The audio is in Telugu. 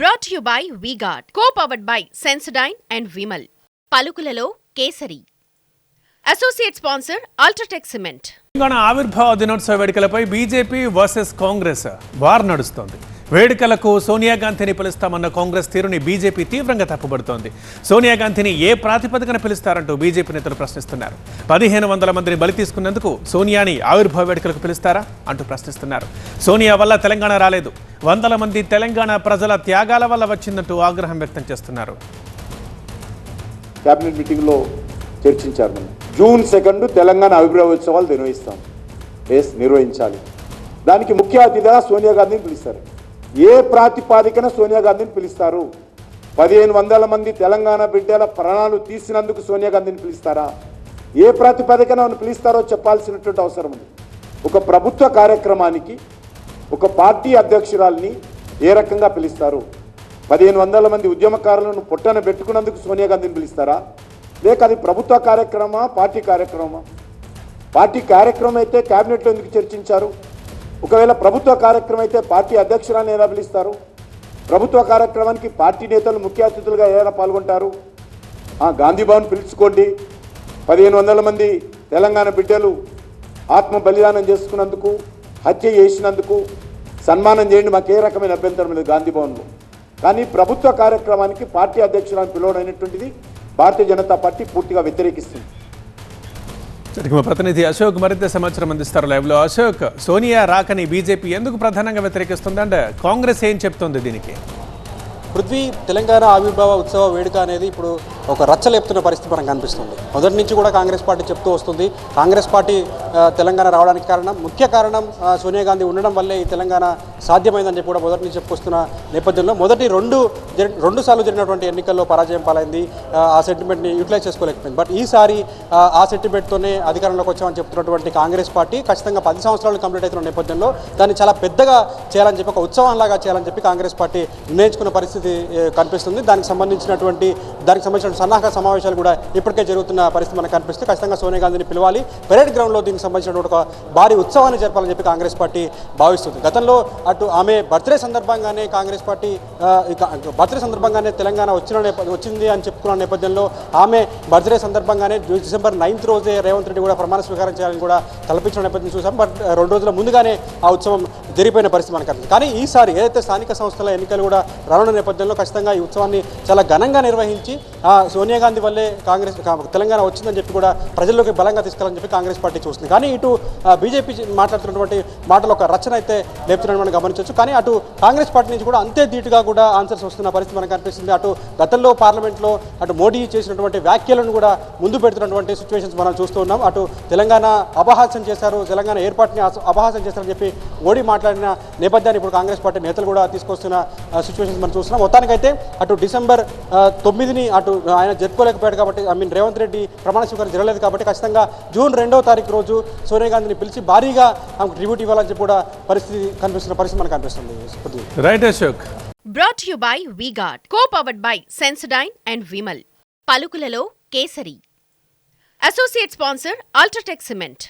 Brought you by VGuard co powered by Sensodyne and Vimal పలుకులలో Kesari. Associate sponsor UltraTech cement Telangana ఆవిర్భావ దినోత్సవ వేడుకలపై బీజేపీ వర్సెస్ కాంగ్రెస్ వార్ నడుస్తోంది. వేడుకలకు సోనియా గాంధీని పిలుస్తామన్న కాంగ్రెస్ తీరుని బీజేపీ తీవ్రంగా తప్పుబడుతోంది. సోనియా గాంధీని ఏ ప్రాతిపదికన పిలుస్తారంటూ బీజేపీ నేతలు ప్రశ్నిస్తున్నారు. పదిహేను వందల మందిని బలి తీసుకున్నందుకు సోనియాని ఆవిర్భావ వేడుకలకు పిలుస్తారా అంటూ ప్రశ్నిస్తున్నారు. సోనియా వల్ల తెలంగాణ రాలేదు. వందల మంది తెలంగాణ ప్రజల త్యాగాల వల్ల వచ్చిందంటూ ఆగ్రహం వ్యక్తం చేస్తున్నారు. క్యాబినెట్ మీటింగ్లో చర్చించారు. మనం జూన్ సెకండ్ తెలంగాణ అభిప్రాయ ఉత్సవాలు నిర్వహిస్తాం. ఎస్ నిర్వహించాలి. దానికి ముఖ్య అతిథిగా సోనియా గాంధీని పిలుస్తారు. ఏ ప్రాతిపాదికన సోనియా గాంధీని పిలుస్తారు? పదిహేను వందల మంది తెలంగాణ బిడ్డల ప్రాణాలు తీసినందుకు సోనియా గాంధీని పిలుస్తారా? ఏ ప్రాతిపాదికన ఆమెను పిలుస్తారో చెప్పాల్సినటువంటి అవసరం ఉంది. ఒక ప్రభుత్వ కార్యక్రమానికి ఒక పార్టీ అధ్యక్షురాల్ని ఏ రకంగా పిలుస్తారు? పదిహేను వందల మంది ఉద్యమకారులను పొట్టన పెట్టుకున్నందుకు సోనియా గాంధీని పిలుస్తారా? లేక అది ప్రభుత్వ కార్యక్రమా పార్టీ కార్యక్రమా పార్టీ కార్యక్రమం అయితే క్యాబినెట్లో ఎందుకు చర్చించారు? ఒకవేళ ప్రభుత్వ కార్యక్రమం అయితే పార్టీ అధ్యక్షురాన్ని ఎలా పిలుస్తారు? ప్రభుత్వ కార్యక్రమానికి పార్టీ నేతలు ముఖ్య అతిథులుగా ఎలా పాల్గొంటారు? ఆ, గాంధీ భవన్ పిలుచుకోండి. పదిహేను వందల మంది తెలంగాణ బిడ్డలు ఆత్మ బలిదానం చేసుకున్నందుకు హత్య చేసినందుకు సన్మానం చేయండి. మాకు ఏ రకమైన అభ్యంతరం లేదు గాంధీ భవన్లో. కానీ ప్రభుత్వ కార్యక్రమానికి పార్టీ అధ్యక్షులను పిలవడం అనేటువంటిది భారతీయ జనతా పార్టీ పూర్తిగా వ్యతిరేకిస్తుంది. మా ప్రతినిధి అశోక్ మరింత సమాచారం అందిస్తారు లైవ్లో అశోక్ సోనియా రాకని బీజేపీ ఎందుకు ప్రధానంగా వ్యతిరేకిస్తుంది? అంటే కాంగ్రెస్ ఏం చెప్తోంది దీనికి? పృథ్వీ తెలంగాణ ఆవిర్భావ ఉత్సవ వేడుక అనేది ఇప్పుడు ఒక రచ్చలేపుతున్న పరిస్థితి మనకు కనిపిస్తుంది. మొదటి నుంచి కూడా కాంగ్రెస్ పార్టీ చెప్తూ వస్తుంది. కాంగ్రెస్ పార్టీ తెలంగాణ రావడానికి కారణం ముఖ్య కారణం సోనియా గాంధీ ఉండడం వల్లే ఈ తెలంగాణ సాధ్యమైందని చెప్పి కూడా మొదటి నుంచి చెప్పుకొస్తున్న నేపథ్యంలో మొదటి రెండు రెండు సార్లు జరిగినటువంటి ఎన్నికల్లో పరాజయం పాలైంది. ఆ, సెంటిమెంట్ని యూటిలైజ్ చేసుకోలేకపోయింది. బట్ ఈసారి ఆ, సెంటిమెంట్తోనే అధికారంలోకి వచ్చామని చెప్తున్నటువంటి కాంగ్రెస్ పార్టీ ఖచ్చితంగా పది సంవత్సరాలు కంప్లీట్ అవుతున్న నేపథ్యంలో దాన్ని చాలా పెద్దగా చేయాలని చెప్పి ఒక ఉత్సవంలాగా చేయాలని చెప్పి కాంగ్రెస్ పార్టీ నిర్ణయించుకున్న పరిస్థితి కనిపిస్తుంది. దానికి సంబంధించినటువంటి దానికి సంబంధించిన సన్నాహక సమావేశాలు కూడా ఇప్పటికే జరుగుతున్న పరిస్థితి మనకు కనిపిస్తుంది. ఖచ్చితంగా సోనియా గాంధీని పిలవాలి. పెరేడ్ గ్రౌండ్లో దీనికి సంబంధించినటువంటి ఒక భారీ ఉత్సవాన్ని జరపాలని చెప్పి కాంగ్రెస్ పార్టీ భావిస్తుంది. గతంలో అటు ఆమె బర్త్డే సందర్భంగానే కాంగ్రెస్ పార్టీ ఇక బర్త్డే సందర్భంగానే తెలంగాణ వచ్చిన వచ్చింది అని చెప్పుకున్న నేపథ్యంలో ఆమె బర్త్డే సందర్భంగానే డిసెంబర్ నైన్త్ రోజే రేవంత్ రెడ్డి కూడా ప్రమాణ స్వీకారం చేయాలని కూడా తలపించిన నేపథ్యం చూసాం. బట్ రెండు రోజుల ముందుగానే ఆ ఉత్సవం జరిగిపోయిన పరిస్థితి మనకు అర్థం కానీ ఈసారి ఏదైతే స్థానిక సంస్థల ఎన్నికలు కూడా రానున్న నేపథ్యంలో ఖచ్చితంగా ఈ ఉత్సవాన్ని చాలా ఘనంగా నిర్వహించి ఆ, సోనియా గాంధీ వల్లే కాంగ్రెస్ తెలంగాణ వచ్చిందని చెప్పి కూడా ప్రజల్లోకి బలంగా తీసుకెళ్ళని చెప్పి కాంగ్రెస్ పార్టీ చూస్తుంది. కానీ ఇటు బీజేపీ మాట్లాడుతున్నటువంటి మాటలు ఒక రచన అయితే లేపుతున్నారని మనం గమనించవచ్చు. కానీ అటు కాంగ్రెస్ పార్టీ నుంచి కూడా అంతే ధీటుగా కూడా ఆన్సర్స్ వస్తున్న పరిస్థితి మనకు కనిపిస్తుంది. అటు గతంలో పార్లమెంట్లో అటు మోడీ చేసినటువంటి వ్యాఖ్యలను కూడా ముందు పెడుతున్నటువంటి సిచ్యువేషన్స్ మనం చూస్తూ ఉన్నాం. అటు తెలంగాణ అపహాస్యం చేశారు తెలంగాణ ఏర్పాటుని అపహాస్యం చేశారని చెప్పి మోడీ మాట్లాడిన నేపథ్యాన్ని ఇప్పుడు కాంగ్రెస్ పార్టీ నేతలు కూడా తీసుకొస్తున్న సిచ్యువేషన్స్ మనం చూస్తున్నాం. మొత్తానికైతే అటు డిసెంబర్ తొమ్మిదిని అటు ఆయన జరుపుకోలేకపోయాడు కాబట్టి ఐ మీన్ రేవంత్ రెడ్డి ప్రమాణ స్వీకారం జరగలేదు కాబట్టి ఖచ్చితంగా జూన్ రెండో తారీఖు రోజు సోనియా గాంధీని పిలిచి భారీగా ఆమెకు ట్రిబ్యూట్ ఇవ్వాలని చెప్పి కూడా పరిస్థితి కనిపిస్తున్న పరిస్థితి మనకు కనిపిస్తుంది. Right Ashok. Brought you by VGuard co powered by Sensodyne and Vimal పలుకులలో Kesari. Associate sponsor UltraTech cement